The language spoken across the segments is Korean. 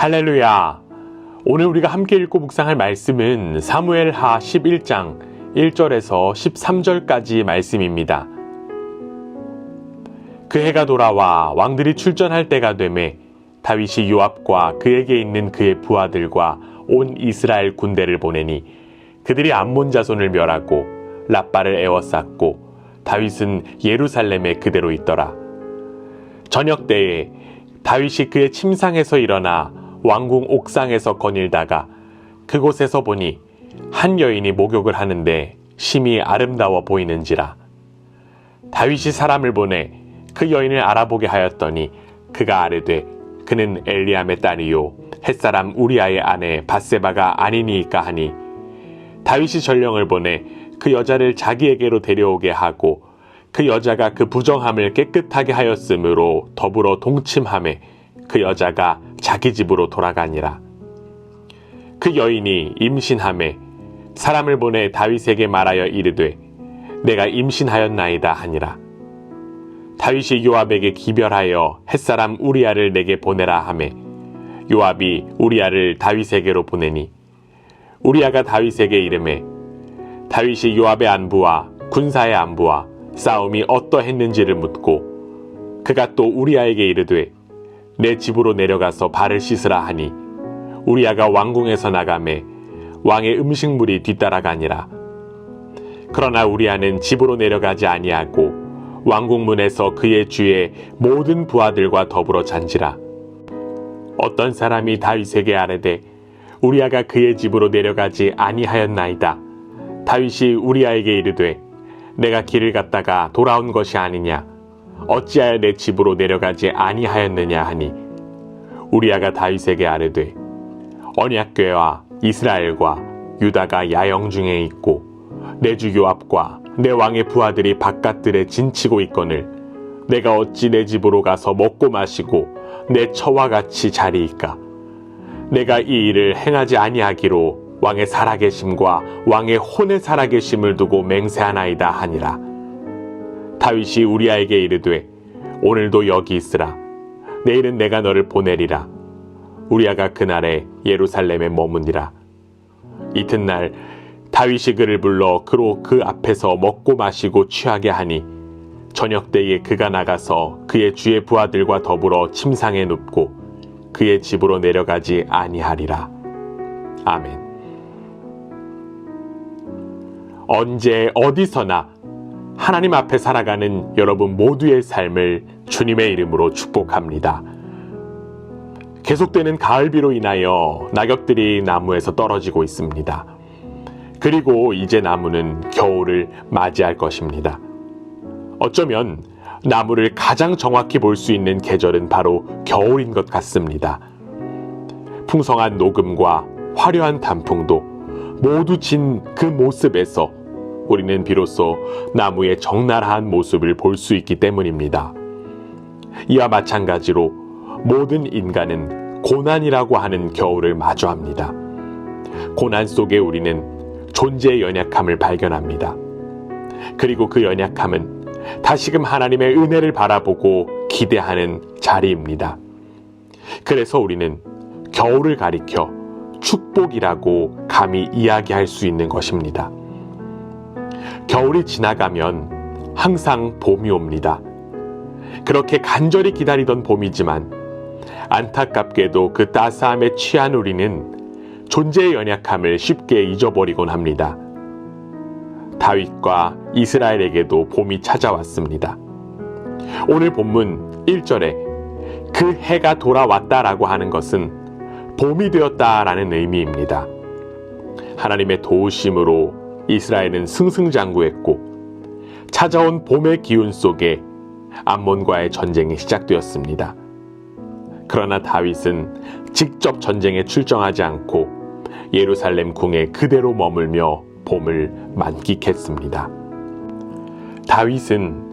할렐루야! 오늘 우리가 함께 읽고 묵상할 말씀은 사무엘 하 11장 1절에서 13절까지 말씀입니다. 그 해가 돌아와 왕들이 출전할 때가 되매 다윗이 요압과 그에게 있는 그의 부하들과 온 이스라엘 군대를 보내니 그들이 암몬 자손을 멸하고 라빠를 에워쌌고 다윗은 예루살렘에 그대로 있더라. 저녁 때에 다윗이 그의 침상에서 일어나 왕궁 옥상에서 거닐다가 그곳에서 보니 한 여인이 목욕을 하는데 심히 아름다워 보이는지라. 다윗이 사람을 보내 그 여인을 알아보게 하였더니 그가 아뢰되 그는 엘리암의 딸이요 햇사람 우리아의 아내 바세바가 아니니이까 하니. 다윗이 전령을 보내 그 여자를 자기에게로 데려오게 하고 그 여자가 그 부정함을 깨끗하게 하였으므로 더불어 동침함에 그 여자가 자기 집으로 돌아가니라. 그 여인이 임신함에 사람을 보내 다윗에게 말하여 이르되 내가 임신하였나이다 하니라. 다윗이 요압에게 기별하여 햇사람 우리아를 내게 보내라 하매 요압이 우리아를 다윗에게로 보내니 우리아가 다윗에게 이름해 다윗이 요압의 안부와 군사의 안부와 싸움이 어떠했는지를 묻고 그가 또 우리아에게 이르되 내 집으로 내려가서 발을 씻으라 하니 우리아가 왕궁에서 나가매 왕의 음식물이 뒤따라가니라. 그러나 우리아는 집으로 내려가지 아니하고 왕궁문에서 그의 주의 모든 부하들과 더불어 잔지라. 어떤 사람이 다윗에게 아뢰되 우리아가 그의 집으로 내려가지 아니하였나이다. 다윗이 우리아에게 이르되 내가 길을 갔다가 돌아온 것이 아니냐 어찌하여 내 집으로 내려가지 아니하였느냐 하니? 우리아가 다윗에게 아뢰되 언약궤와 이스라엘과 유다가 야영 중에 있고 내 주 요압과 내 왕의 부하들이 바깥들에 진치고 있거늘 내가 어찌 내 집으로 가서 먹고 마시고 내 처와 같이 자리이까? 내가 이 일을 행하지 아니하기로 왕의 살아계심과 왕의 혼의 살아계심을 두고 맹세하나이다 하니라 다윗이 우리아에게 이르되 오늘도 여기 있으라. 내일은 내가 너를 보내리라. 우리아가 그날에 예루살렘에 머무니라. 이튿날 다윗이 그를 불러 그로 그 앞에서 먹고 마시고 취하게 하니 저녁 때에 그가 나가서 그의 주의 부하들과 더불어 침상에 눕고 그의 집으로 내려가지 아니하리라. 아멘. 언제 어디서나 하나님 앞에 살아가는 여러분 모두의 삶을 주님의 이름으로 축복합니다. 계속되는 가을비로 인하여 낙엽들이 나무에서 떨어지고 있습니다. 그리고 이제 나무는 겨울을 맞이할 것입니다. 어쩌면 나무를 가장 정확히 볼 수 있는 계절은 바로 겨울인 것 같습니다. 풍성한 녹음과 화려한 단풍도 모두 진 그 모습에서 우리는 비로소 나무의 적나라한 모습을 볼 수 있기 때문입니다. 이와 마찬가지로 모든 인간은 고난이라고 하는 겨울을 마주합니다. 고난 속에 우리는 존재의 연약함을 발견합니다. 그리고 그 연약함은 다시금 하나님의 은혜를 바라보고 기대하는 자리입니다. 그래서 우리는 겨울을 가리켜 축복이라고 감히 이야기할 수 있는 것입니다. 겨울이 지나가면 항상 봄이 옵니다. 그렇게 간절히 기다리던 봄이지만 안타깝게도 그 따스함에 취한 우리는 존재의 연약함을 쉽게 잊어버리곤 합니다. 다윗과 이스라엘에게도 봄이 찾아왔습니다. 오늘 본문 1절에 그 해가 돌아왔다라고 하는 것은 봄이 되었다라는 의미입니다. 하나님의 도우심으로 이스라엘은 승승장구했고 찾아온 봄의 기운 속에 암몬과의 전쟁이 시작되었습니다. 그러나 다윗은 직접 전쟁에 출정하지 않고 예루살렘 궁에 그대로 머물며 봄을 만끽했습니다. 다윗은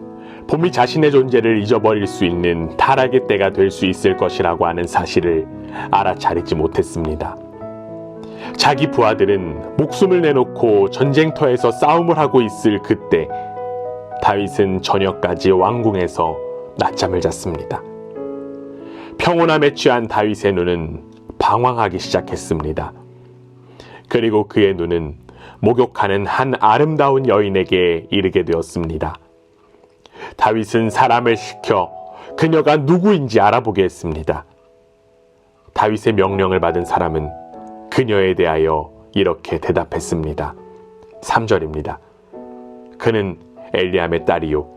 봄이 자신의 존재를 잊어버릴 수 있는 타락의 때가 될 수 있을 것이라고 하는 사실을 알아차리지 못했습니다. 자기 부하들은 목숨을 내놓고 전쟁터에서 싸움을 하고 있을 그때 다윗은 저녁까지 왕궁에서 낮잠을 잤습니다. 평온함에 취한 다윗의 눈은 방황하기 시작했습니다. 그리고 그의 눈은 목욕하는 한 아름다운 여인에게 이르게 되었습니다. 다윗은 사람을 시켜 그녀가 누구인지 알아보게 했습니다. 다윗의 명령을 받은 사람은 그녀에 대하여 이렇게 대답했습니다. 3절입니다. 그는 엘리암의 딸이요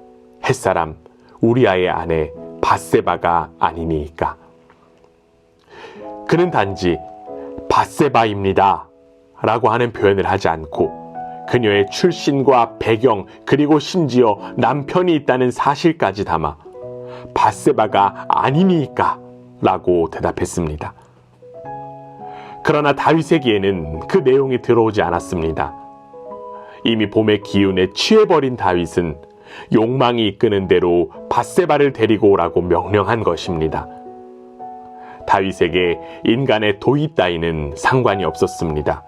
햇사람 우리아의 아내 바세바가 아니니까. 그는 단지 바세바입니다. 라고 하는 표현을 하지 않고 그녀의 출신과 배경 그리고 심지어 남편이 있다는 사실까지 담아 바세바가 아니니까 라고 대답했습니다. 그러나 다윗에게는 그 내용이 들어오지 않았습니다. 이미 봄의 기운에 취해버린 다윗은 욕망이 이끄는 대로 바세바를 데리고 오라고 명령한 것입니다. 다윗에게 인간의 도의 따위는 상관이 없었습니다.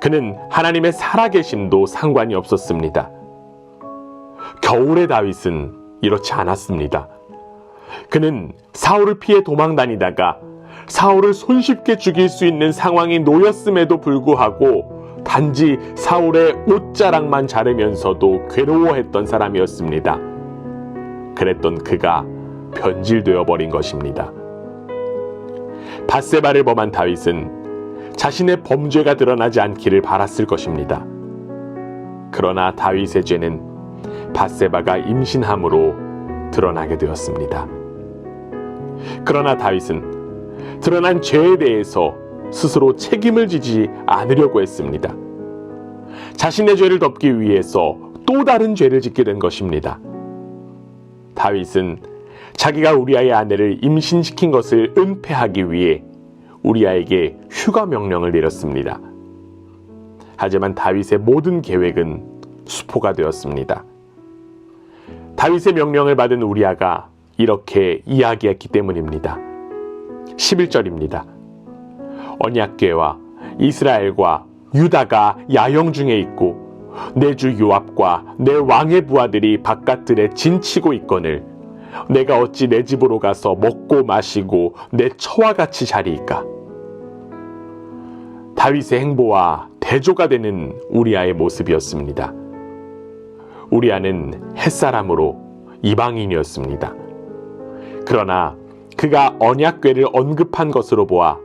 그는 하나님의 살아계심도 상관이 없었습니다. 겨울의 다윗은 이렇지 않았습니다. 그는 사울을 피해 도망 다니다가 사울을 손쉽게 죽일 수 있는 상황이 놓였음에도 불구하고 단지 사울의 옷자락만 자르면서도 괴로워했던 사람이었습니다. 그랬던 그가 변질되어 버린 것입니다. 바세바를 범한 다윗은 자신의 범죄가 드러나지 않기를 바랐을 것입니다. 그러나 다윗의 죄는 바세바가 임신함으로 드러나게 되었습니다. 그러나 다윗은 드러난 죄에 대해서 스스로 책임을 지지 않으려고 했습니다. 자신의 죄를 덮기 위해서 또 다른 죄를 짓게 된 것입니다. 다윗은 자기가 우리아의 아내를 임신시킨 것을 은폐하기 위해 우리아에게 휴가 명령을 내렸습니다. 하지만 다윗의 모든 계획은 수포가 되었습니다. 다윗의 명령을 받은 우리아가 이렇게 이야기했기 때문입니다. 11절입니다. 언약궤와 이스라엘과 유다가 야영 중에 있고 내 주 요압과 내 왕의 부하들이 바깥들에 진치고 있거늘 내가 어찌 내 집으로 가서 먹고 마시고 내 처와 같이 자리이까 다윗의 행보와 대조가 되는 우리아의 모습이었습니다. 우리아는 햇사람으로 이방인이었습니다. 그러나 그가 언약궤를 언급한 것으로 보아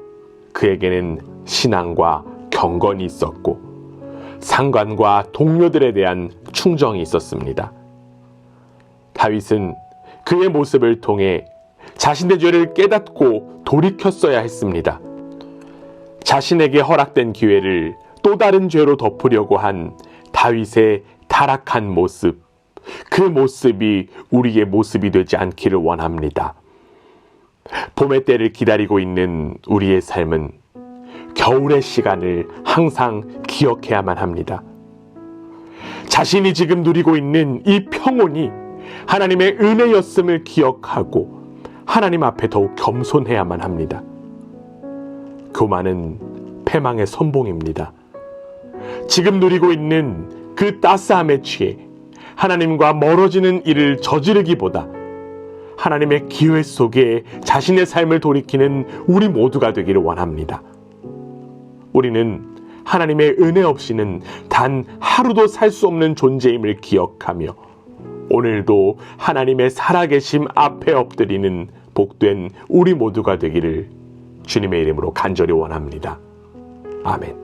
그에게는 신앙과 경건이 있었고 상관과 동료들에 대한 충정이 있었습니다. 다윗은 그의 모습을 통해 자신의 죄를 깨닫고 돌이켰어야 했습니다. 자신에게 허락된 기회를 또 다른 죄로 덮으려고 한 다윗의 타락한 모습, 그 모습이 우리의 모습이 되지 않기를 원합니다. 봄의 때를 기다리고 있는 우리의 삶은 겨울의 시간을 항상 기억해야만 합니다. 자신이 지금 누리고 있는 이 평온이 하나님의 은혜였음을 기억하고 하나님 앞에 더욱 겸손해야만 합니다. 교만은 패망의 선봉입니다. 지금 누리고 있는 그 따스함에 취해 하나님과 멀어지는 일을 저지르기보다 하나님의 기회 속에 자신의 삶을 돌이키는 우리 모두가 되기를 원합니다. 우리는 하나님의 은혜 없이는 단 하루도 살 수 없는 존재임을 기억하며 오늘도 하나님의 살아계심 앞에 엎드리는 복된 우리 모두가 되기를 주님의 이름으로 간절히 원합니다. 아멘.